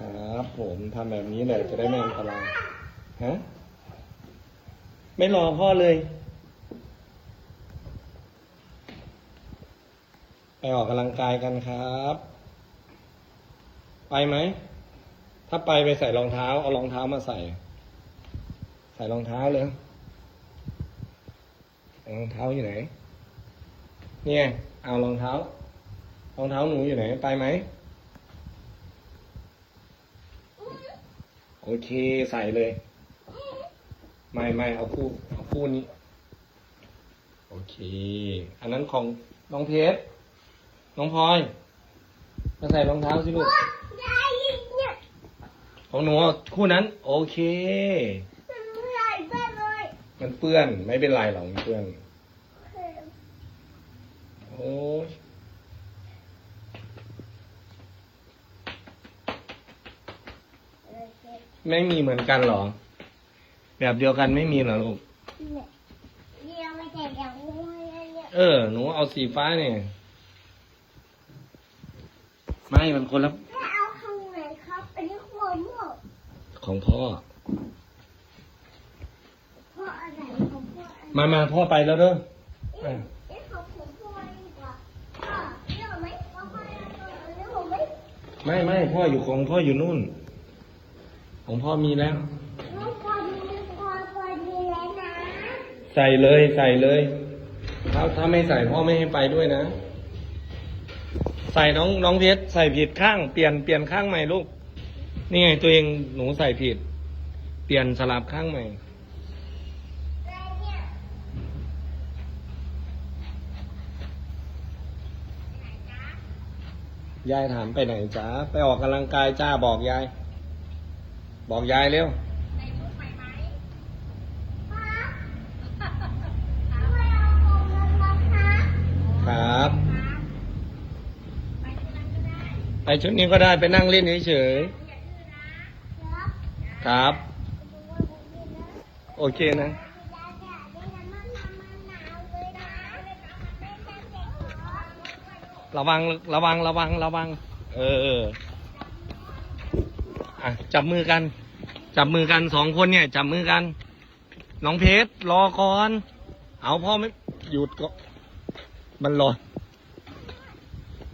ครับผมทำแบบนี้แหละจะได้ไม่อันตรายฮะไม่รอพ่อเลย ไปออกกำลังกายกันครับ ไปไหม ถ้าไปไปใส่รองเท้า เอารองเท้ามาใส่ ใส่รองเท้าเลยรองเท้าอยู่ไหน เนี่ย เอารองเท้ารองเท้าหนูอยู่ไหน ไปไหม โอเคใส่เลย ไม่ไม่เอาคู่เอาคู่นี้ โอเค อันนั้นของน้องเพชรน้องพลอย มาใส่รองเท้าสิลูกของหนูคู่นั้น โอเคมันใหญ่ไปเลยมันเปื้อนไม่เป็นไรหรอกมันเปื้อน โอ้ย ไม่มีเหมือนกันเหรอ แบบเดียวกันไม่มีเหรอลูกเนี่ยเดี๋ยวไม่แต่อย่างงูเนี่ยเออ หนูเอาสีฟ้าเนี่ย ไม่มันคนละไม่เอาข้างไหนครับ อันนี้หัวหมวกของพ่อ เพราะอะไรของพ่ออันมามาพ่อไปแล้วเด้อเอ๊ะเอ๊ะของผมพ่อดีกว่าพ่อเรียกไหมพ่อพ่อเรียกเรียกผมไหม ไม่ไม่พ่ออยู่ของพ่ออยู่นู่น ของพ่อมีแล้วน้องพ่อมีพ่อพ่อดีแล้วนะใส่เลยใส่เลย ถ้าถ้าไม่ใส่พ่อไม่ให้ไปด้วยนะ ใส่น้องน้องเพชรใส่ผิดข้างเปลี่ยนเปลี่ยนข้างใหม่ลูก นี่ไงตัวเองหนูใส่ผิด เปลี่ยนสลับข้างใหม่อะไรเนี่ยยายถามไปไหนจ้าไปออกกำลังกายจ้าบอกยาย บอกยายเร็วพ่อไม่เอาของนั้นนะคะครับ ไปชุดนี้ก็ได้ไปนั่งเล่นเฉยครับๆครับ โอเคนะระวังระวังระวังระวัง เออเอะจับมือกัน จับมือกันสองคนเนี่ย จับมือกัน น้องเพชรรอก่อน เอาพ่อไม่หยุดก็ มันร้อน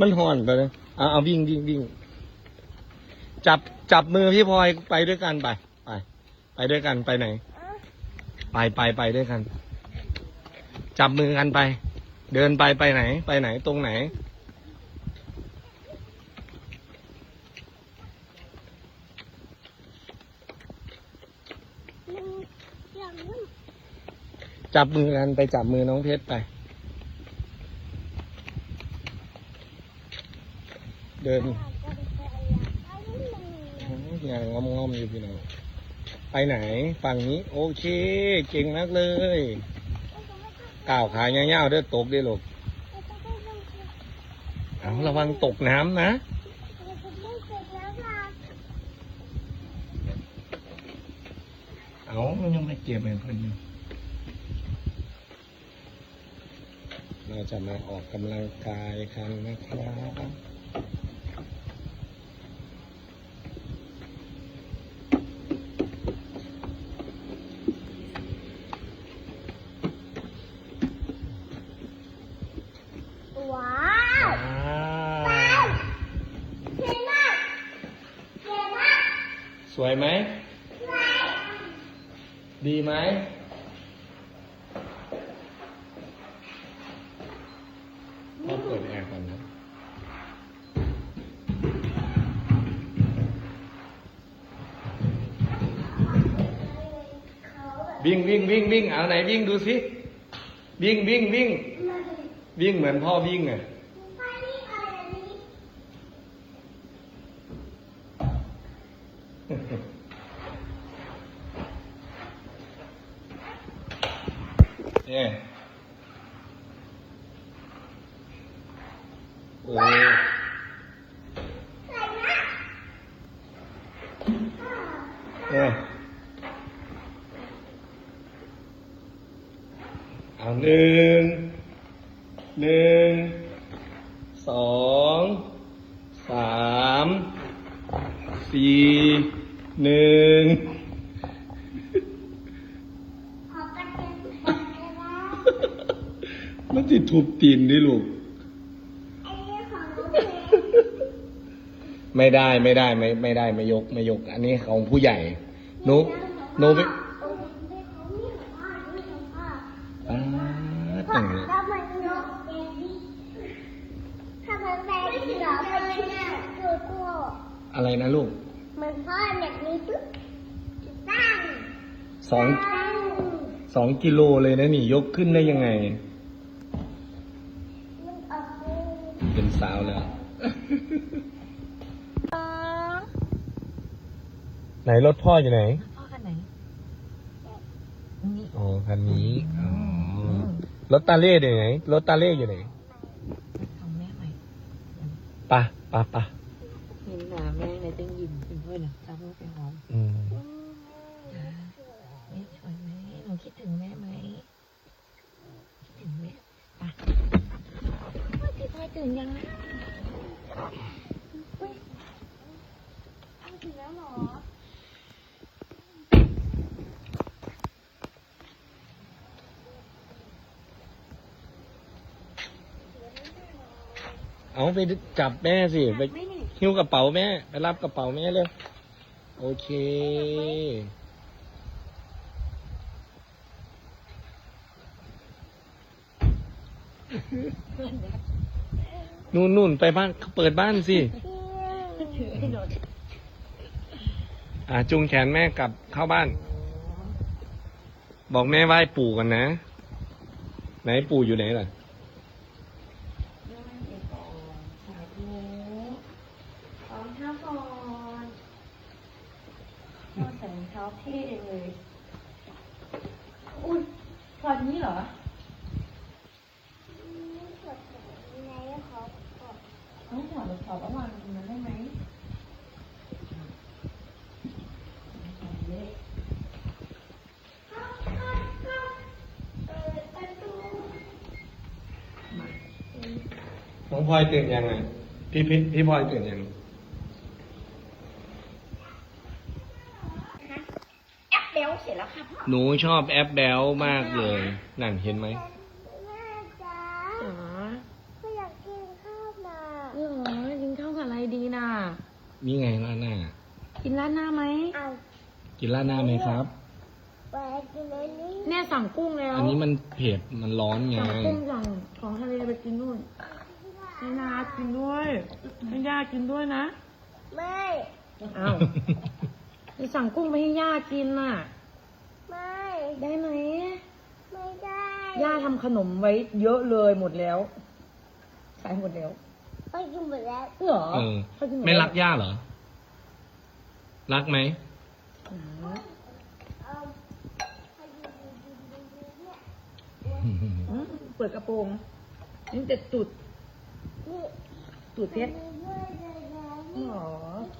มันห่อนไปเลยเอาเอาวิ่งวิ่งวิ่งจับจับมือพี่พลอยไปด้วยกันไปไปไปด้วยกันไปไหน ไปไปไปด้วยกัน จับมือกันไป เดินไปไปไหน ไปไหนตรงไหน จับมือกันไปจับมือน้องเพชรไป เดินอย่างงอมงอมๆอยู่พี่น้องไปไหนฝั่งนี้ โอเค เก่งมากเลยก้าวขาเงี้ยวๆเด้อตกเด้อลูกเอาระวังตกน้ำนะเอายังไม่เก็บเลยคนอยู่ เราจะมาออกกำลังกายกันนะครับว้าวว้าวเก่งมากเก่งมากสวยไหม ดีไหม วิ่งวิ่งวิ่งวิ่งเอาไหนวิ่งดูสิวิ่งวิ่งวิ่งวิ่งเหมือนพ่อวิ่งอะไปนี่อะไรนี่เนี่ยโอ้ ใส่นะ เนี่ยเอาหนึ่ง หนึ่ง สอง สาม สี่ห นึ่งขอประเด็นก่อนนะมันติดทุบตีนดิลูกไอ้นี่ของน้องเพชรไม่ได้ไม่ได้ไม่ไม่ได้ไม่ยกไม่ยก อันนี้ของผู้ใหญ่หนูหนูไปโอ้ยไม่ของนี่ของพ่อนี่ของพ่ออ้าถ้าตั้งมันนกเบบี้ถ้ามันแบบี้เหรอมันชื่อตัวตัวอะไรนะลูกมัน พ่อแบบนี้ปุ๊บตั้งสองตั้งสองกิโลเลยนะนี่ยกขึ้นได้ยังไง มันออกเลยเป็นสาวแล้วไหนรถพ่ออยู่ไหน พ่อคันไหนนี่อ๋อคันนี้ อ๋อ รถตาเล่อยู่ไหน รถตาเล่อยู่ไหนของแม่ไหมปะปะปะ เห็นหนาแม่ในตึงยิ้มเป็นเพื่อนนะจ้าเพื่อนไปหอม อืม จ้าแม่ชวนไหมหนูคิดถึงแม่ไหมคิดถึงแม่ปะพ่อติดพ่อตื่น ยังนะเอาถึงแล้วเหรอ เอาไปจับแม่สิ ไปไม่นี่หิ้วกระเป๋าแม่ ไปรับกระเป๋าแม่เลยโอเค นู่นนู่นไปบ้านเปิดบ้านสิอ่าจุงแขนแม่กลับเข้าบ้าน บอกแม่ไหว้ปู่กันนะ ไหนปู่อยู่ไหนล่ะสาธุพร้อมท่าก่อนพ่อใส่รองเท้าเท่เลยอุ้ยพอนี้เหรอ ไหนขอขอ ต้ องถอดรองเท้าระหว่างนั้นได้ไหมเปิดประตูน้องพลอยตื่นยังไงพี่พี่พี่พลอยตื่นยังแอปเบลเสร็จแล้วค่ะพ่อ หนูชอบแอปแบลมากเลย นั่นเห็นไหมแม่จ๋า จ๋า ไม่อยากกินข้าวนะ เออกินข้าวกับอะไรดีน่ะ นี่ไงร้านหน้า กินร้านหน้าไหม เอากินร้านหน้าไหมครับ ไปกินอันนี้แม่สั่งกุ้งแล้วอันนี้มันเผ็ดมันร้อนไง สั่งกุ้งสั่งของทะเลไปกินนู่นให้นากินด้วยให้ย่ากินด้วยนะไม่อ้าวไปสั่งกุ้งไปให้ย่ากินน่ะ ไม่ได้ไหมไม่ได้ ย่าทำขนมไว้เยอะเลยหมดแล้วขายหมดแล้ว ไปกินหมดแล้วเหรอเออเขากินหดไม่แล้วรักย่าเหรอ รักไหม อืมเอาไปกินกินกินกินเนี่ยอืมเปิดกระโปรงนี่แต่ตุดนี่ตุดเพชรมีด้วยเลยนะหรอ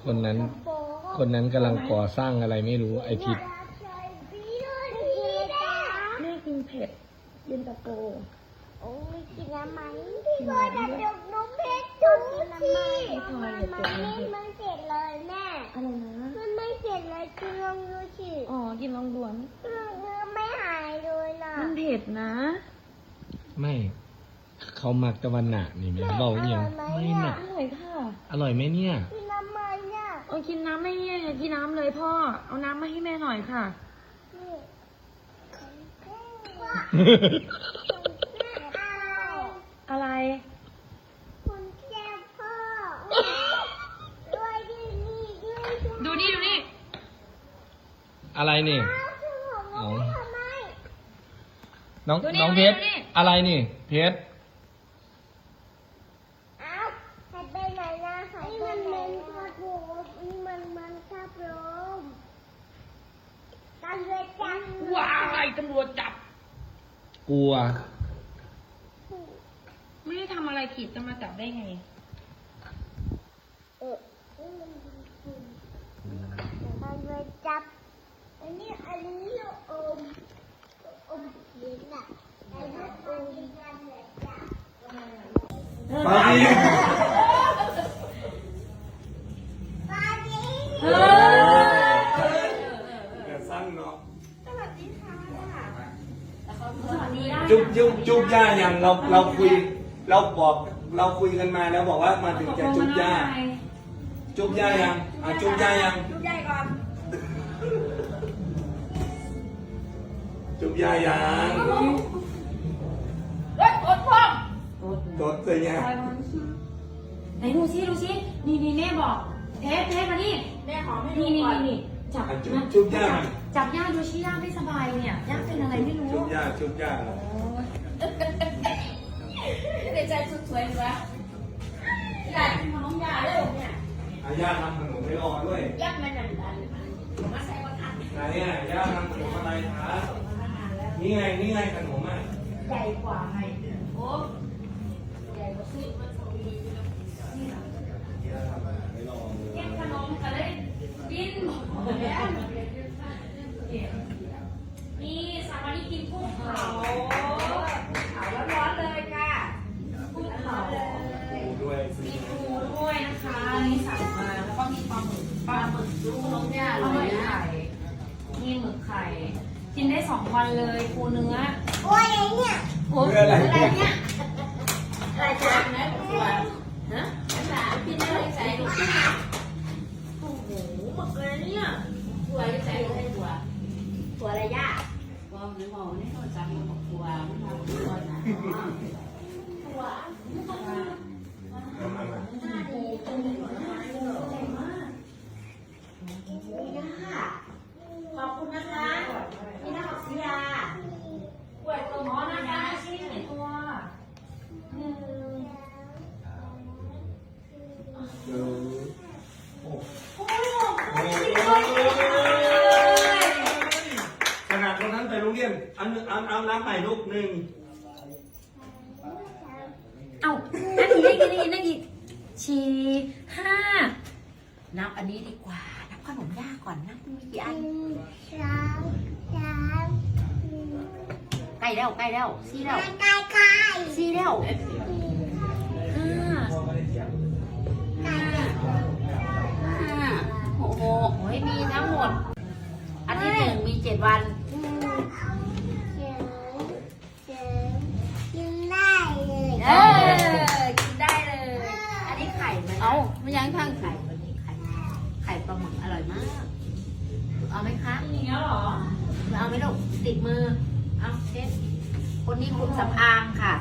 คนนั้นโป๊ะคนนั้นกำลังก่อสร้างอะไรไม่รู้ไอทิศใช่พี่ด้วยพี่จ้าแม่กินเผ็ดเย็นตาโฟ โอ้ยกินน้ำมันพี่ก็จะยกน้อง เพชรดูสิมันไม่มันเสร็จเลยแม่อะไรนะมันไม่เสร็จเลยคือลองดูสิอ๋อ กินลองด่วนเรื่อไม่หายเลยนะมันเผ็ดนะ ไม่ เขามักตะวันหนานี่แม่เบาอหย่างไม่หนัอร่อยค่ะ อร่อยไหมเนี่ย กินน้ำมันเนี่ยเอากินน้ำไม่เนี่ยกินน้ำเลยพ่อ เอาน้ำมาให้แม่หน่อยค่ะ นี่ว่า อะไร คุณแก้พ่อด้วยดีนี่ด้วย ดูนี่ดูนี่ อะไรนี่เอาทำไมน้องดูนี่น้องดูเพนี่ชรดูนี่ อะไรนี่ เพชรเอาหายไปไหนนะหายไปไหนมันมันโผล่นี่มันมันชอบลมตำรวจจับว้ายตำรวจจับ กลัว ไม่ได้ทำอะไรผิดจะมาจับได้ไง เออตำรวจจับ อัอจ้ลูกอจ้ปาดีปาดีเออเดี๋ยวสั่งเนาะสวัสดีค่ะจุ๊บจุ๊บจุ๊บย่าอย่างเราเราคุยเราบอกเราคุยกันมาแล้วบอกว่ามาถึงจะจุ๊บย่าจุ๊บย่ายังอะจุ๊บย่ายังจุบย่า ย่ายังเฮ้ยอดพ่อตดเลยไงไหนดูซิดูซินี่นี่แม่บอกเทปเทปมานี่แม่ขอให้นี่นี่นี่จับอะจุ๊บจุ๊บย่ามันจับย่าดูชิย่าไม่สบายเนี่ยย่าเป็นอะไรไม่รู้จุ๊บย่าจุ๊บย่าในใจสุดสวยเลยอยากกินขนมยาเลยเนี่ยอะย่าทำขนมให้รอด้วยยักมันหนันดันมาใส่กระถางไหนอะย่าทำขนมอะไรคะ นี่ไง นี่ไงขนมอะใหญ่กว่าไงโอ้ใหญ่กว่าซื้อมาสองดีนี่เหรอย่าทำอาหลยแย่งขนมกันเลยบินหมดแล้วนี่สามวันนี้กินกุ้งเผา วันเลยปูเนื้อ โอ้ยไอ้เนี่ยโอ้ยอะไรเนี่ย เอ้านั่นอีกนั่นอีกนั่นอีกชีห้านับอันนี้ดีกว่า นับขนมย่าก่อนนับมีกี่หอันนึ่งสองสามสี่ใกล้แล้วใกล้แล้วสี่แล้วไก่ไก่สี่แล้วห้าไก่ห้าหกโอ้ยมีทั้งหมด อันที่หนึ่งมีเจ็ดวัน เอาไม่ยังข้างไข่วันนี้ไข่ไข่ปลาหมึกอร่อยมาก เอาไหมคะอย่างเงี้ยเหรอ เอาไหมลูกติดมือ เอาเช็ดคนนี้คุณสำอางค่ะ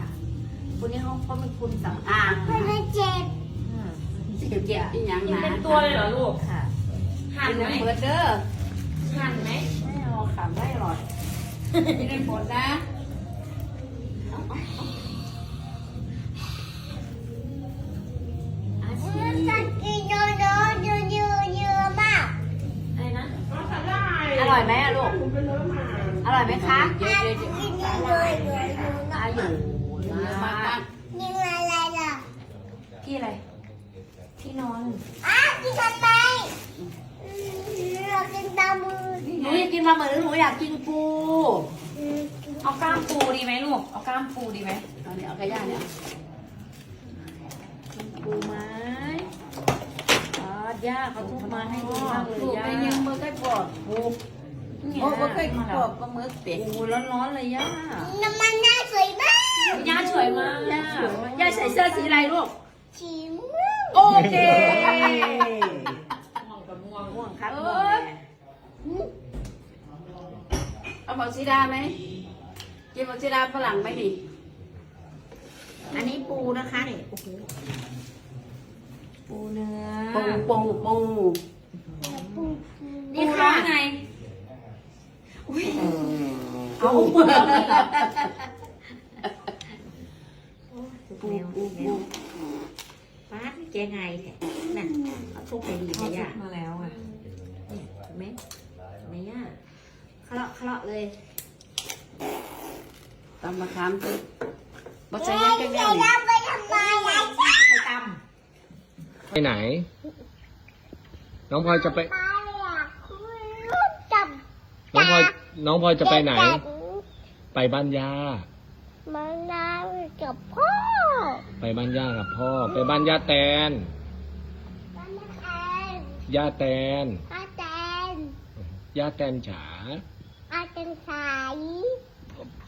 คนนี้เขาเขาเป็นคุณสำอางไม่ได้เจ็บเจ็บเจ็บอีหยังกินนะเป็นตัวเลยเหรอลูกค่ะหั่นไหมเปิดเด้อหั่นไหมไม่เอาค่ะไม่อร่อยไม่ได้หมดนะ เอาเนี่ยเอากระย่างเนี่ยกินปูไหมอ๋อย่าเขาทุบมาให้ดูมากเลยย่าเป็นยังมือใกล้ปอดปูเนี่ยโอ้ก็เคยมาปแล้วอดปลาหมึกเป็ดปูร้อนๆเลยย่าน้ำมันน่าสวยมากย่าสวยมากย่าย่าใส่เสื้อสีอะไรลูกชิมโอเคม่วงกับม่วงม่วงครับม่วงแม่เอาผักชีดาไหมกินผักชีดาฝรั่งไหมดิ อันนี้ปูนะคะนี่โอ้โหปูเนื้อปูปูปูปูนี่ค่ะ ไงเอาปูปูปูปูป้าดแกไงแท้น่ะเอาทุกไปดีเขาไหมจุย่ากมาแล้วอะเนี่ยเห็นไหมไหนย่าเคาะเคาะเลยตำมะขามตึก บ่ใส่เอ๊ะยังเดี๋แก่ยวๆเราไปทำไมอะไปตไปไหน น้องพลอยจะไปไปอะคุณลูกจับน้องพลอยน้องพลอยจะไปไหนจับไปบ้านย่ามันน้ากับพ่อไปบ้านย่ากับพ่อ ไปบ้านย่าแตนบ้านแอนย่าแตน อาแตนย่าแตนจ๋าอาแตนสายโอ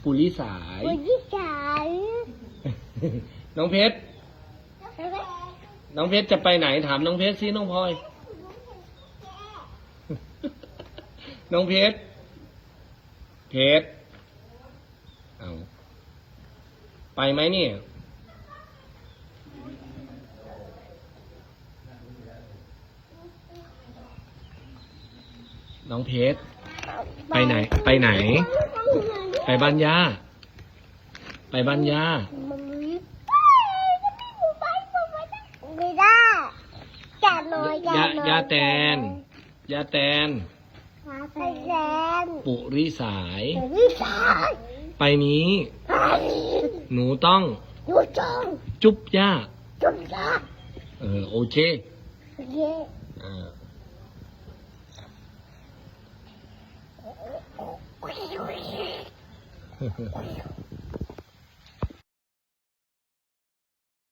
ปุริสาย วันที่สามน้องเพชร น้องเพชรจะไปไหนถามน้องเพชรสิน้องพลอย น้องเพชร เพชร เอาไปไหมเนี่ย น้องเพชร ไปไหน ไปไหน ไป บ้านย่าไปบ้านย่าไม่ได้จับหน่อยจัยาบหน่อยยาแตน ยาแตนยาแตนปุริสายวันที่สามไปนี้ ไปหนูต้อง ดูจองจุ๊บย่าจุดละเออโอเคโอเคเออโอเよ。